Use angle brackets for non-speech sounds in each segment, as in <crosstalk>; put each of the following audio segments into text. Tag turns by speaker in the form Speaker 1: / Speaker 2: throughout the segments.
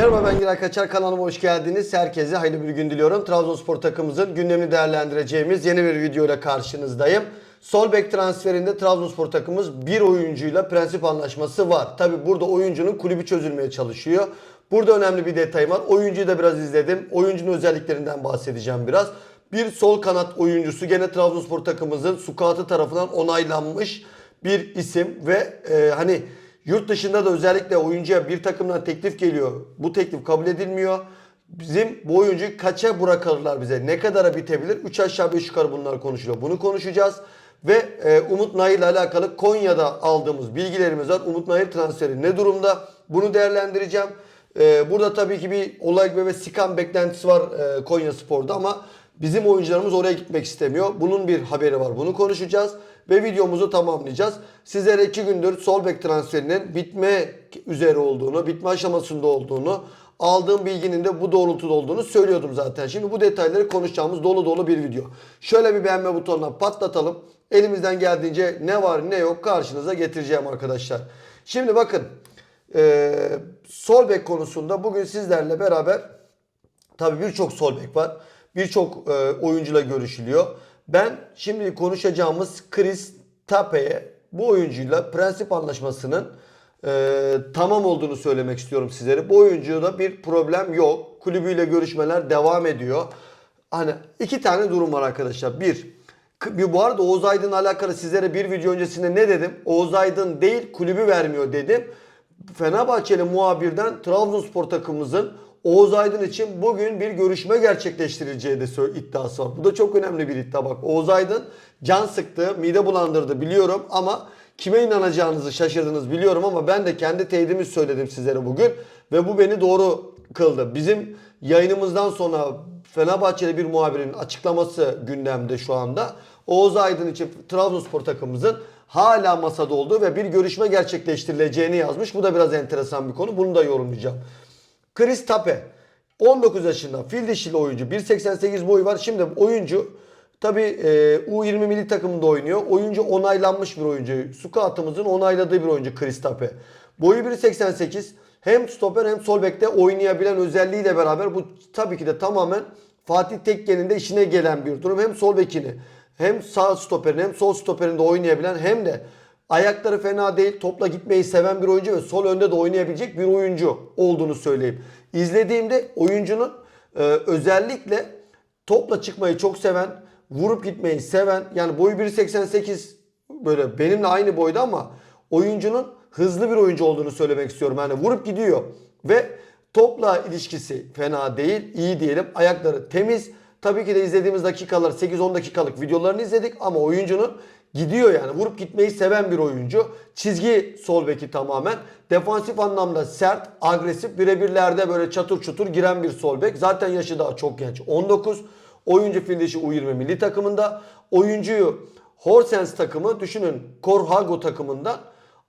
Speaker 1: Merhaba ben Giray Kaçar kanalıma hoş geldiniz. Herkese hayırlı bir gün diliyorum. Trabzonspor takımımızın gündemini değerlendireceğimiz yeni bir video ile karşınızdayım. Sol bek transferinde Trabzonspor takımımız bir oyuncuyla prensip anlaşması var. Tabi burada oyuncunun kulübü çözülmeye çalışıyor. Burada önemli bir detay var. Oyuncuyu da biraz izledim. Oyuncunun özelliklerinden bahsedeceğim biraz. Bir sol kanat oyuncusu gene Trabzonspor takımımızın Sukatı tarafından onaylanmış bir isim ve e, hani Yurt dışında da özellikle oyuncuya bir takımdan teklif geliyor. Bu teklif kabul edilmiyor. Bizim bu oyuncuyu kaça bırakırlar bize? Ne kadara bitebilir? 3 aşağı 5 yukarı bunlar konuşuluyor. Bunu konuşacağız. Ve e, Umut Nayır ile alakalı Konya'da aldığımız bilgilerimiz var. Umut Nayır transferi ne durumda? Bunu değerlendireceğim. E, burada tabii ki bir olay ve sikan beklentisi var e, Konya Spor'da ama bizim oyuncularımız oraya gitmek istemiyor. Bunun bir haberi var. Bunu konuşacağız ve videomuzu tamamlayacağız. Sizlere iki gündür sol bek transferinin bitme üzere olduğunu, bitme aşamasında olduğunu, aldığım bilginin de bu doğrultuda olduğunu söylüyordum zaten. Şimdi bu detayları konuşacağımız dolu dolu bir video. Şöyle bir beğenme butonuna patlatalım. Elimizden geldiğince ne var ne yok karşınıza getireceğim arkadaşlar. Şimdi bakın e, sol bek konusunda bugün sizlerle beraber tabii birçok sol bek var. Birçok e, oyuncuyla görüşülüyor. Ben şimdi konuşacağımız Chris Tape'ye bu oyuncuyla prensip anlaşmasının e, tamam olduğunu söylemek istiyorum sizlere. Bu oyuncuda bir problem yok. Kulübüyle görüşmeler devam ediyor. Hani iki tane durum var arkadaşlar. Bir, bu arada Oğuz Aydın'la alakalı sizlere bir video öncesinde ne dedim? Oğuz Aydın değil kulübü vermiyor dedim. Fenerbahçeli muhabirden Trabzonspor takımımızın Oğuz Aydın için bugün bir görüşme gerçekleştirileceği de iddiası var. Bu da çok önemli bir iddia bak. Oğuz Aydın can sıktı, mide bulandırdı biliyorum ama kime inanacağınızı şaşırdınız biliyorum ama ben de kendi teyidimi söyledim sizlere bugün ve bu beni doğru kıldı. Bizim yayınımızdan sonra Fenerbahçeli bir muhabirin açıklaması gündemde şu anda. Oğuz Aydın için Trabzonspor takımımızın hala masada olduğu ve bir görüşme gerçekleştirileceğini yazmış. Bu da biraz enteresan bir konu. Bunu da yorumlayacağım. Chris Tape 19 yaşında fil dişili oyuncu 1.88 boyu var. Şimdi oyuncu tabi U20 milli takımında oynuyor. Oyuncu onaylanmış bir oyuncu. Sukatımızın onayladığı bir oyuncu Chris Tape. Boyu 1.88 hem stoper hem sol bekte oynayabilen özelliğiyle beraber bu tabii ki de tamamen Fatih Tekke'nin de işine gelen bir durum. Hem sol bekini hem sağ stoperin hem sol stoperinde oynayabilen hem de Ayakları fena değil. Topla gitmeyi seven bir oyuncu ve sol önde de oynayabilecek bir oyuncu olduğunu söyleyeyim. İzlediğimde oyuncunun e, özellikle topla çıkmayı çok seven, vurup gitmeyi seven yani boyu 1.88 böyle benimle aynı boyda ama oyuncunun hızlı bir oyuncu olduğunu söylemek istiyorum. Yani vurup gidiyor ve topla ilişkisi fena değil, iyi diyelim. Ayakları temiz. Tabii ki de izlediğimiz dakikalar 8-10 dakikalık videolarını izledik ama oyuncunun gidiyor yani. Vurup gitmeyi seven bir oyuncu. Çizgi sol beki tamamen. Defansif anlamda sert, agresif, birebirlerde böyle çatır çutur giren bir sol bek. Zaten yaşı daha çok genç. 19. Oyuncu fil dişi U20 milli takımında. Oyuncuyu Horsens takımı düşünün Korhago takımından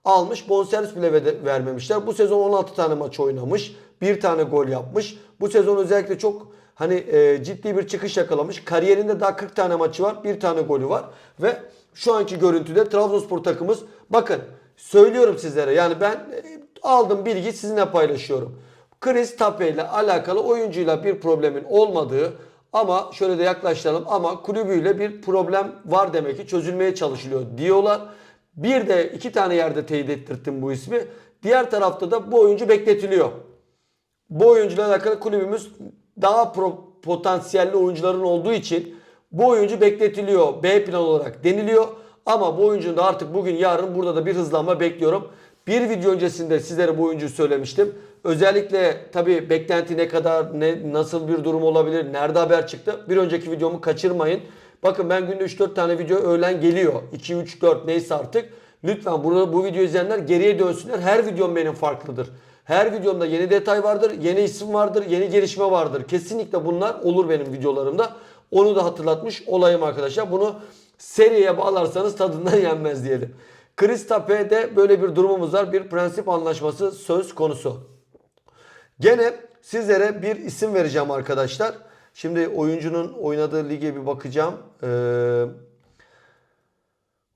Speaker 1: almış. Bonservis bile ve- vermemişler. Bu sezon 16 tane maç oynamış. Bir tane gol yapmış. Bu sezon özellikle çok hani e, ciddi bir çıkış yakalamış. Kariyerinde daha 40 tane maçı var. Bir tane golü var. Ve şu anki görüntüde Trabzonspor takımımız bakın söylüyorum sizlere yani ben e, aldım bilgi sizinle paylaşıyorum. Chris Tape ile alakalı oyuncuyla bir problemin olmadığı ama şöyle de yaklaştıralım ama kulübüyle bir problem var demek ki çözülmeye çalışılıyor diyorlar. Bir de iki tane yerde teyit ettirttim bu ismi. Diğer tarafta da bu oyuncu bekletiliyor. Bu oyuncuyla alakalı kulübümüz daha pro- potansiyelli oyuncuların olduğu için bu oyuncu bekletiliyor. B plan olarak deniliyor. Ama bu oyuncunun da artık bugün yarın burada da bir hızlanma bekliyorum. Bir video öncesinde sizlere bu oyuncuyu söylemiştim. Özellikle tabi beklenti ne kadar, ne nasıl bir durum olabilir, nerede haber çıktı. Bir önceki videomu kaçırmayın. Bakın ben günde 3-4 tane video öğlen geliyor. 2, 3, 4 neyse artık. Lütfen burada bu videoyu izleyenler geriye dönsünler. Her videom benim farklıdır. Her videomda yeni detay vardır, yeni isim vardır, yeni gelişme vardır. Kesinlikle bunlar olur benim videolarımda. Onu da hatırlatmış olayım arkadaşlar. Bunu seriye bağlarsanız tadından <laughs> yenmez diyelim. Chris Tape'de böyle bir durumumuz var. Bir prensip anlaşması söz konusu. Gene sizlere bir isim vereceğim arkadaşlar. Şimdi oyuncunun oynadığı lige bir bakacağım. Ee,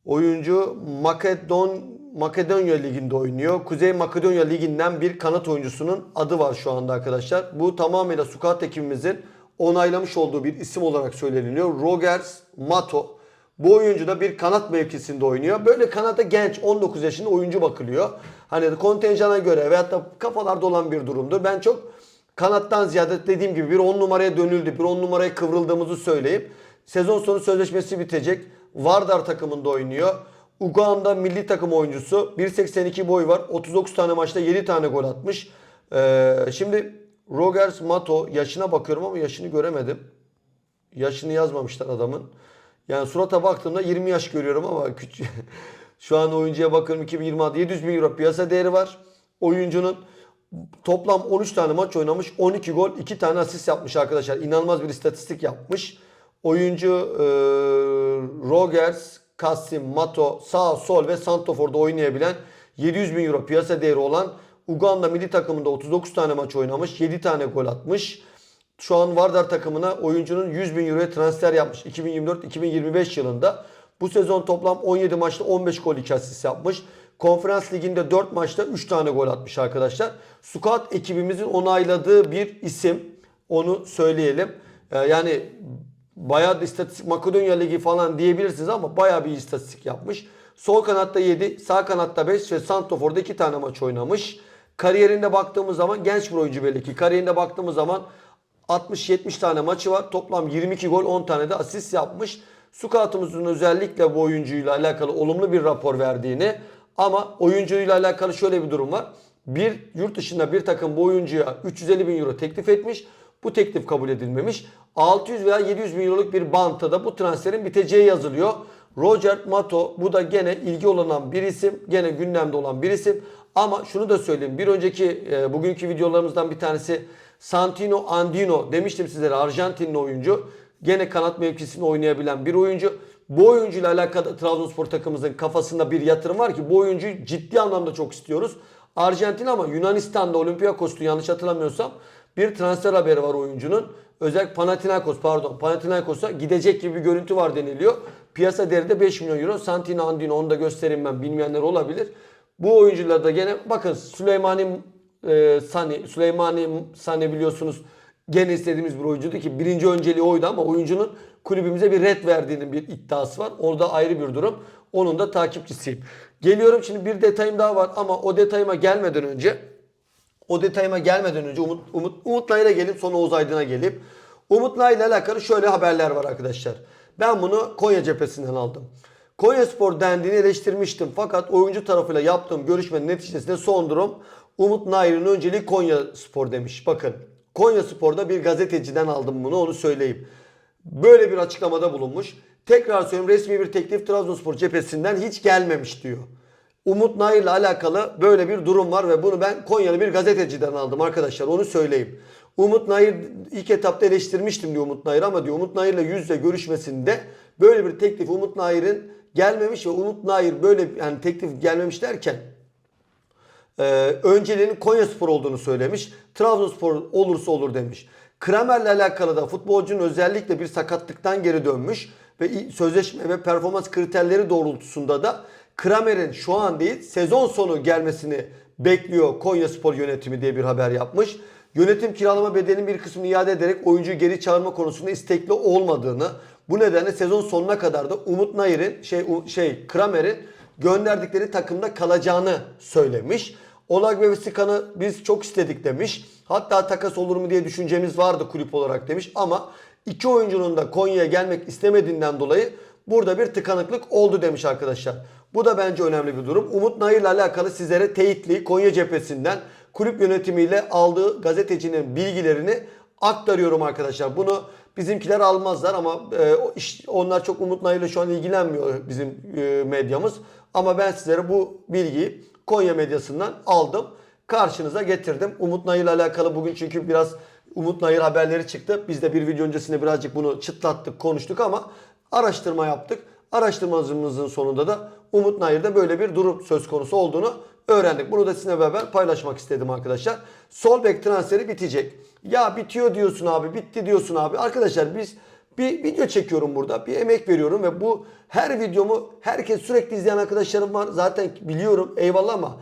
Speaker 1: oyuncu Makedon Makedonya Ligi'nde oynuyor. Kuzey Makedonya Ligi'nden bir kanat oyuncusunun adı var şu anda arkadaşlar. Bu tamamıyla Sukat ekibimizin onaylamış olduğu bir isim olarak söyleniliyor. Rogers Mato. Bu oyuncu da bir kanat mevkisinde oynuyor. Böyle kanata genç 19 yaşında oyuncu bakılıyor. Hani kontenjana göre veyahut da kafalarda olan bir durumdur. Ben çok kanattan ziyade dediğim gibi bir 10 numaraya dönüldü. Bir 10 numaraya kıvrıldığımızı söyleyeyim. Sezon sonu sözleşmesi bitecek. Vardar takımında oynuyor. Uganda milli takım oyuncusu. 1.82 boy var. 39 tane maçta 7 tane gol atmış. Ee, şimdi Rogers Mato yaşına bakıyorum ama yaşını göremedim. Yaşını yazmamışlar adamın. Yani surata baktığımda 20 yaş görüyorum ama küçük. <laughs> Şu an oyuncuya bakıyorum 2026 700 bin euro piyasa değeri var. Oyuncunun toplam 13 tane maç oynamış. 12 gol 2 tane asist yapmış arkadaşlar. İnanılmaz bir istatistik yapmış. Oyuncu e, Rogers, Kasim, Mato, sağ, sol ve Santofor'da oynayabilen 700 bin euro piyasa değeri olan Uganda milli takımında 39 tane maç oynamış. 7 tane gol atmış. Şu an Vardar takımına oyuncunun 100 bin euroya transfer yapmış 2024-2025 yılında. Bu sezon toplam 17 maçta 15 gol 2 asist yapmış. Konferans liginde 4 maçta 3 tane gol atmış arkadaşlar. Scout ekibimizin onayladığı bir isim. Onu söyleyelim. Ee, yani bayağı istatistik Makedonya Ligi falan diyebilirsiniz ama bayağı bir istatistik yapmış. Sol kanatta 7, sağ kanatta 5 ve Santofor'da 2 tane maç oynamış. Kariyerinde baktığımız zaman genç bir oyuncu belli ki. Kariyerinde baktığımız zaman 60-70 tane maçı var. Toplam 22 gol 10 tane de asist yapmış. Scout'umuzun özellikle bu oyuncuyla alakalı olumlu bir rapor verdiğini ama oyuncuyla alakalı şöyle bir durum var. Bir yurt dışında bir takım bu oyuncuya 350 bin euro teklif etmiş. Bu teklif kabul edilmemiş. 600 veya 700 bin euroluk bir bantta da bu transferin biteceği yazılıyor. Roger Mato bu da gene ilgi olan bir isim. Gene gündemde olan bir isim. Ama şunu da söyleyeyim. Bir önceki e, bugünkü videolarımızdan bir tanesi Santino Andino demiştim sizlere Arjantinli oyuncu. Gene kanat mevkisinde oynayabilen bir oyuncu. Bu oyuncuyla alakalı Trabzonspor takımımızın kafasında bir yatırım var ki bu oyuncuyu ciddi anlamda çok istiyoruz. Arjantin ama Yunanistan'da Olympiakos'tu yanlış hatırlamıyorsam bir transfer haberi var oyuncunun. Özellikle Panathinaikos pardon Panathinaikos'a gidecek gibi bir görüntü var deniliyor. Piyasa değeri de 5 milyon euro. Santino Andino onu da göstereyim ben bilmeyenler olabilir. Bu oyuncular da gene bakın Süleymani e, Sani, Süleymani Sani biliyorsunuz gene istediğimiz bir oyuncuydu ki birinci önceliği oydu ama oyuncunun kulübümüze bir red verdiğinin bir iddiası var. Orada ayrı bir durum. Onun da takipçisiyim. Geliyorum şimdi bir detayım daha var ama o detayıma gelmeden önce o detayıma gelmeden önce Umut, Umut, Umut Nayır'a gelip sonra Oğuz Aydın'a gelip Umut Nayır'la alakalı şöyle haberler var arkadaşlar. Ben bunu Konya cephesinden aldım. Konya Spor dendiğini eleştirmiştim fakat oyuncu tarafıyla yaptığım görüşmenin neticesinde son durum Umut Nayır'ın önceliği Konya Spor demiş. Bakın Konya Spor'da bir gazeteciden aldım bunu onu söyleyeyim. Böyle bir açıklamada bulunmuş. Tekrar söylüyorum resmi bir teklif Trabzonspor cephesinden hiç gelmemiş diyor. Umut Nayır'la alakalı böyle bir durum var ve bunu ben Konyalı bir gazeteciden aldım arkadaşlar onu söyleyeyim. Umut Nayır ilk etapta eleştirmiştim diyor Umut Nayır ama diyor Umut Nayır'la yüz yüze görüşmesinde böyle bir teklif Umut Nayır'ın gelmemiş ve Umut Nayır böyle yani teklif gelmemiş derken e, önceliğinin Konya Spor olduğunu söylemiş. Trabzonspor olursa olur demiş. Kramer'le alakalı da futbolcunun özellikle bir sakatlıktan geri dönmüş ve sözleşme ve performans kriterleri doğrultusunda da Kramer'in şu an değil sezon sonu gelmesini bekliyor Konya Spor yönetimi diye bir haber yapmış. Yönetim kiralama bedelinin bir kısmını iade ederek oyuncuyu geri çağırma konusunda istekli olmadığını, bu nedenle sezon sonuna kadar da Umut Nayır'ın şey şey Kramer'in gönderdikleri takımda kalacağını söylemiş. Olag ve Vesikan'ı biz çok istedik demiş. Hatta takas olur mu diye düşüncemiz vardı kulüp olarak demiş ama iki oyuncunun da Konya'ya gelmek istemediğinden dolayı burada bir tıkanıklık oldu demiş arkadaşlar. Bu da bence önemli bir durum. Umut Nayır'la alakalı sizlere teyitli Konya cephesinden kulüp yönetimiyle aldığı gazetecinin bilgilerini aktarıyorum arkadaşlar. Bunu bizimkiler almazlar ama e, onlar çok Umut Nayır'la şu an ilgilenmiyor bizim e, medyamız. Ama ben sizlere bu bilgiyi Konya medyasından aldım. Karşınıza getirdim. Umut Nayır'la alakalı bugün çünkü biraz Umut Nayır haberleri çıktı. Biz de bir video öncesinde birazcık bunu çıtlattık, konuştuk ama araştırma yaptık. Araştırmamızın sonunda da Umut Nayır'da böyle bir durum söz konusu olduğunu öğrendik. Bunu da sizinle beraber paylaşmak istedim arkadaşlar. Sol bek transferi bitecek. Ya bitiyor diyorsun abi, bitti diyorsun abi. Arkadaşlar biz Bir video çekiyorum burada. Bir emek veriyorum ve bu her videomu herkes sürekli izleyen arkadaşlarım var. Zaten biliyorum eyvallah ama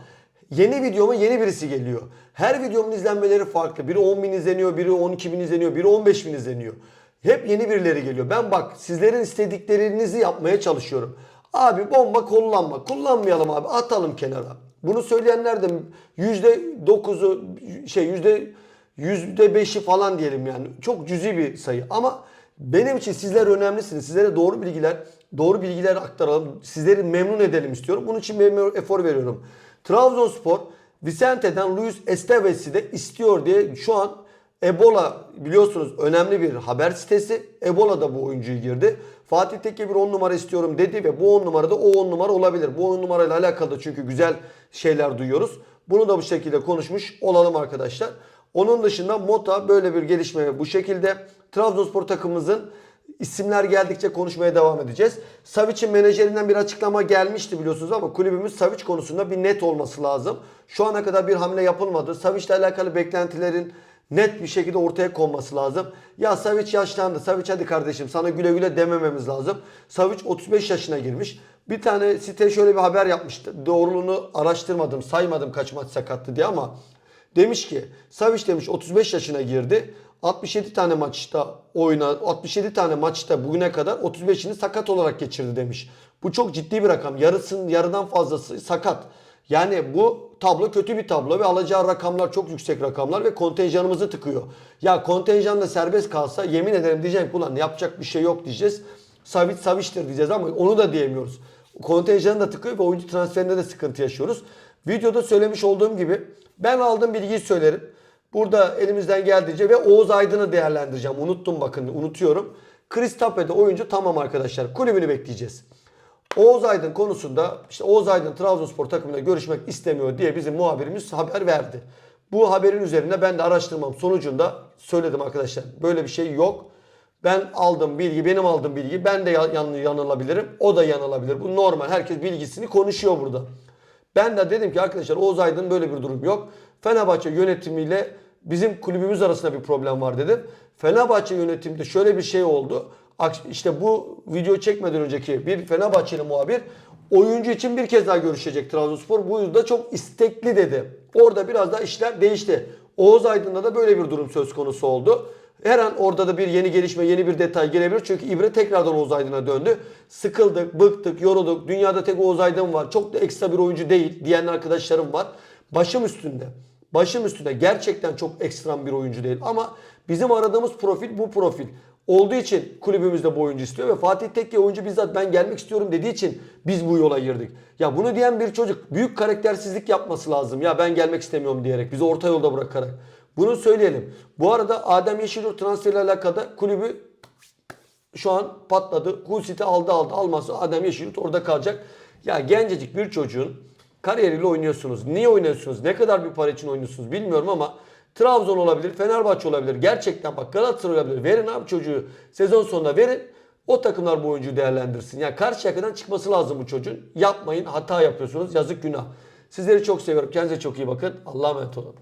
Speaker 1: yeni videoma yeni birisi geliyor. Her videomun izlenmeleri farklı. Biri 10 bin izleniyor, biri 12 bin izleniyor, biri 15 bin izleniyor. Hep yeni birileri geliyor. Ben bak sizlerin istediklerinizi yapmaya çalışıyorum. Abi bomba kullanma. Kullanmayalım abi. Atalım kenara. Bunu söyleyenler de %9'u şey yüzde 5'i falan diyelim yani. Çok cüzi bir sayı ama benim için sizler önemlisiniz. Sizlere doğru bilgiler, doğru bilgiler aktaralım. Sizleri memnun edelim istiyorum. Bunun için memnun efor veriyorum. Trabzonspor Vicente'den Luis Esteves'i de istiyor diye şu an Ebola biliyorsunuz önemli bir haber sitesi. Ebola da bu oyuncuyu girdi. Fatih Tekke bir 10 numara istiyorum dedi ve bu 10 numara da o 10 numara olabilir. Bu 10 numarayla alakalı çünkü güzel şeyler duyuyoruz. Bunu da bu şekilde konuşmuş olalım arkadaşlar. Onun dışında Mota böyle bir gelişme bu şekilde. Trabzonspor takımımızın isimler geldikçe konuşmaya devam edeceğiz. Savic'in menajerinden bir açıklama gelmişti biliyorsunuz ama kulübümüz Savic konusunda bir net olması lazım. Şu ana kadar bir hamle yapılmadı. Savic'le alakalı beklentilerin net bir şekilde ortaya konması lazım. Ya Savic yaşlandı. Savic hadi kardeşim sana güle güle demememiz lazım. Savic 35 yaşına girmiş. Bir tane site şöyle bir haber yapmıştı. Doğruluğunu araştırmadım, saymadım kaç maç sakattı diye ama demiş ki Savic demiş 35 yaşına girdi. 67 tane maçta oyna 67 tane maçta bugüne kadar 35'ini sakat olarak geçirdi demiş. Bu çok ciddi bir rakam. Yarısının yarıdan fazlası sakat. Yani bu tablo kötü bir tablo ve alacağı rakamlar çok yüksek rakamlar ve kontenjanımızı tıkıyor. Ya kontenjan da serbest kalsa yemin ederim diyeceğim ki ulan yapacak bir şey yok diyeceğiz. Savic Savic'tir diyeceğiz ama onu da diyemiyoruz. Kontenjanı da tıkıyor ve oyuncu transferinde de sıkıntı yaşıyoruz. Videoda söylemiş olduğum gibi ben aldığım bilgiyi söylerim. Burada elimizden geldiğince ve Oğuz Aydın'ı değerlendireceğim. Unuttum bakın unutuyorum. Chris Tape'de oyuncu tamam arkadaşlar. Kulübünü bekleyeceğiz. Oğuz Aydın konusunda işte Oğuz Aydın Trabzonspor takımıyla görüşmek istemiyor diye bizim muhabirimiz haber verdi. Bu haberin üzerine ben de araştırmam sonucunda söyledim arkadaşlar. Böyle bir şey yok. Ben aldım bilgi, benim aldığım bilgi. Ben de yan, yanılabilirim. O da yanılabilir. Bu normal. Herkes bilgisini konuşuyor burada. Ben de dedim ki arkadaşlar Oğuz Aydın böyle bir durum yok. Fenerbahçe yönetimiyle bizim kulübümüz arasında bir problem var dedim. Fenerbahçe yönetimde şöyle bir şey oldu. İşte bu video çekmeden önceki bir Fenerbahçeli muhabir oyuncu için bir kez daha görüşecek Trabzonspor. Bu yüzden çok istekli dedi. Orada biraz daha işler değişti. Oğuz Aydın'da da böyle bir durum söz konusu oldu. Her an orada da bir yeni gelişme, yeni bir detay gelebilir. Çünkü İbre tekrardan Oğuz Aydın'a döndü. Sıkıldık, bıktık, yorulduk. Dünyada tek Oğuz Aydın var. Çok da ekstra bir oyuncu değil diyen arkadaşlarım var. Başım üstünde. Başım üstünde. Gerçekten çok ekstrem bir oyuncu değil. Ama bizim aradığımız profil bu profil. Olduğu için kulübümüzde bu oyuncu istiyor ve Fatih Tekke oyuncu bizzat ben gelmek istiyorum dediği için biz bu yola girdik. Ya bunu diyen bir çocuk büyük karaktersizlik yapması lazım. Ya ben gelmek istemiyorum diyerek bizi orta yolda bırakarak. Bunu söyleyelim. Bu arada Adem Yeşilyurt transferiyle alakalı kulübü şu an patladı. Hull City aldı aldı almazsa Adem Yeşilyurt orada kalacak. Ya gencecik bir çocuğun kariyeriyle oynuyorsunuz. Niye oynuyorsunuz? Ne kadar bir para için oynuyorsunuz bilmiyorum ama Trabzon olabilir, Fenerbahçe olabilir. Gerçekten bak Galatasaray olabilir. Verin abi çocuğu sezon sonunda verin. O takımlar bu oyuncuyu değerlendirsin. Yani karşı yakadan çıkması lazım bu çocuğun. Yapmayın hata yapıyorsunuz. Yazık günah. Sizleri çok seviyorum. Kendinize çok iyi bakın. Allah'a emanet olun.